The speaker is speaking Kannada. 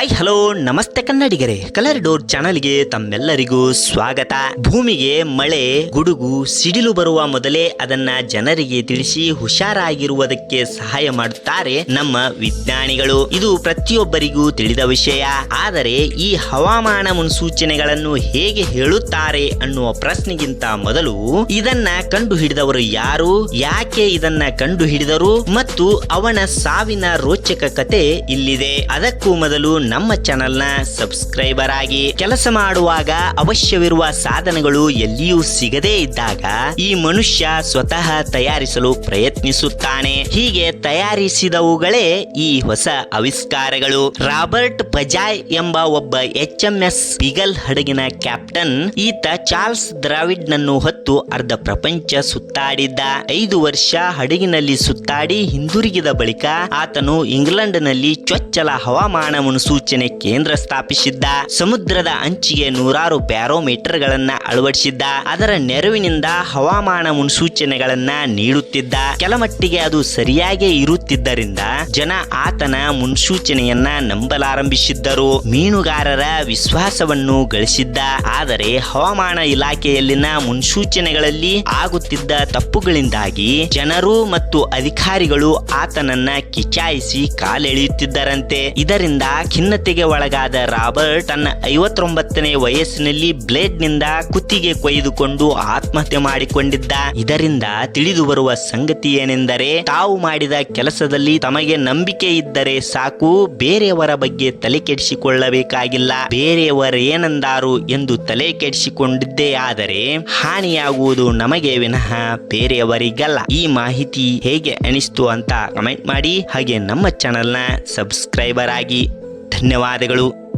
ಹಾಯ್ ಹಲೋ ನಮಸ್ತೆ ಕನ್ನಡಿಗರೇ. ಕಲರ್ ಡೋರ್ ಚಾನಲ್ಗೆ ತಮ್ಮೆಲ್ಲರಿಗೂ ಸ್ವಾಗತ. ಭೂಮಿಗೆ ಮಳೆ, ಗುಡುಗು, ಸಿಡಿಲು ಬರುವ ಮೊದಲೇ ಅದನ್ನ ಜನರಿಗೆ ತಿಳಿಸಿ ಹುಷಾರಾಗಿರುವುದಕ್ಕೆ ಸಹಾಯ ಮಾಡುತ್ತಾರೆ ನಮ್ಮ ವಿಜ್ಞಾನಿಗಳು. ಇದು ಪ್ರತಿಯೊಬ್ಬರಿಗೂ ತಿಳಿದ ವಿಷಯ. ಆದರೆ ಈ ಹವಾಮಾನ ಮುನ್ಸೂಚನೆಗಳನ್ನು ಹೇಗೆ ಹೇಳುತ್ತಾರೆ ಅನ್ನುವ ಪ್ರಶ್ನೆಗಿಂತ ಮೊದಲು ಇದನ್ನ ಕಂಡು ಹಿಡಿದವರು ಯಾರು, ಯಾಕೆ ಇದನ್ನ ಕಂಡು ಹಿಡಿದರು ಮತ್ತು ಅವನ ಸಾವಿನ ರೋಚಕ ಕತೆ ಇಲ್ಲಿದೆ. ಅದಕ್ಕೂ ಮೊದಲು ನಮ್ಮ ಚಾನೆಲ್ನ ಸಬ್ಸ್ಕ್ರೈಬರ್ ಆಗಿ ಕೆಲಸ ಮಾಡುವಾಗ ಅವಶ್ಯವಿರುವ ಸಾಧನಗಳು ಎಲ್ಲಿಯೂ ಸಿಗದೇ ಇದ್ದಾಗ ಈ ಮನುಷ್ಯ ಸ್ವತಃ ತಯಾರಿಸಲು ಪ್ರಯತ್ನಿಸುತ್ತಾನೆ. ಹೀಗೆ ತಯಾರಿಸಿದವುಗಳೇ ಈ ಹೊಸ ಆವಿಷ್ಕಾರಗಳು. ರಾಬರ್ಟ್ ಪಜಾಯ್ ಎಂಬ ಒಬ್ಬ ಎಚ್ ಎಂ ಎಸ್ ಬಿಗಲ್ ಹಡಗಿನ ಕ್ಯಾಪ್ಟನ್. ಈತ ಚಾರ್ಲ್ಸ್ ದ್ರಾವಿಡ್ ನನ್ನು ಹೊತ್ತು ಅರ್ಧ ಪ್ರಪಂಚ ಸುತ್ತಾಡಿದ್ದ. ಐದು ವರ್ಷ ಹಡಗಿನಲ್ಲಿ ಸುತ್ತಾಡಿ ಹಿಂದಿರುಗಿದ ಬಳಿಕ ಆತನು ಇಂಗ್ಲೆಂಡ್ನಲ್ಲಿ ಚೊಚ್ಚಲ ಹವಾಮಾನ ಕೇಂದ್ರ ಸ್ಥಾಪಿಸಿದ್ದ, ಸಮುದ್ರದ ಅಂಚಿಗೆ ನೂರಾರು ಪ್ಯಾರೋಮೀಟರ್ ಗಳನ್ನ ಅಳವಡಿಸಿದ್ದ, ಅದರ ನೆರವಿನಿಂದ ಹವಾಮಾನ ಮುನ್ಸೂಚನೆಗಳನ್ನ ನೀಡುತ್ತಿದ್ದ. ಕೆಲಮಟ್ಟಿಗೆ ಅದು ಸರಿಯಾಗೇ ಇರುತ್ತಿದ್ದರಿಂದ ಜನ ಆತನ ಮುನ್ಸೂಚನೆಯನ್ನ ನಂಬಲಾರಂಭಿಸಿದ್ದರು. ಮೀನುಗಾರರ ವಿಶ್ವಾಸವನ್ನು ಗಳಿಸಿದ್ದ. ಆದರೆ ಹವಾಮಾನ ಇಲಾಖೆಯಲ್ಲಿನ ಮುನ್ಸೂಚನೆಗಳಲ್ಲಿ ಆಗುತ್ತಿದ್ದ ತಪ್ಪುಗಳಿಂದಾಗಿ ಜನರು ಮತ್ತು ಅಧಿಕಾರಿಗಳು ಆತನನ್ನ ಕಿಚಾಯಿಸಿ ಕಾಲೆಳೆಯುತ್ತಿದ್ದರಂತೆ. ಇದರಿಂದ ಖಿನ್ನತೆಗೆ ಒಳಗಾದ ರಾಬರ್ಟ್ ತನ್ನ ಐವತ್ತೊಂಬತ್ತನೇ ವಯಸ್ಸಿನಲ್ಲಿ ಬ್ಲೇಡ್ನಿಂದ ಕುತ್ತಿಗೆ ಕೊಯ್ದುಕೊಂಡು ಆತ್ಮಹತ್ಯೆ ಮಾಡಿಕೊಂಡಿದ್ದ. ಇದರಿಂದ ತಿಳಿದು ಬರುವ ಸಂಗತಿ ಏನೆಂದರೆ, ತಾವು ಮಾಡಿದ ಕೆಲಸದಲ್ಲಿ ತಮಗೆ ನಂಬಿಕೆ ಇದ್ದರೆ ಸಾಕು, ಬೇರೆಯವರ ಬಗ್ಗೆ ತಲೆ ಕೆಡಿಸಿಕೊಳ್ಳಬೇಕಾಗಿಲ್ಲ. ಬೇರೆಯವರು ಏನಂದಾರು ಎಂದು ತಲೆ ಕೆಡಿಸಿಕೊಂಡಿದ್ದೇ ಆದರೆ, ಹಾನಿಯಾಗುವುದು ನಮಗೆ ವಿನಃ ಬೇರೆಯವರಿಗಲ್ಲ. ಈ ಮಾಹಿತಿ ಹೇಗೆ ಅನಿಸ್ತು ಅಂತ ಕಮೆಂಟ್ ಮಾಡಿ. ಹಾಗೆ ನಮ್ಮ ಚಾನೆಲ್ನ ಸಬ್ಸ್ಕ್ರೈಬರ್ ಆಗಿ ಧನ್ಯವಾದಗಳು.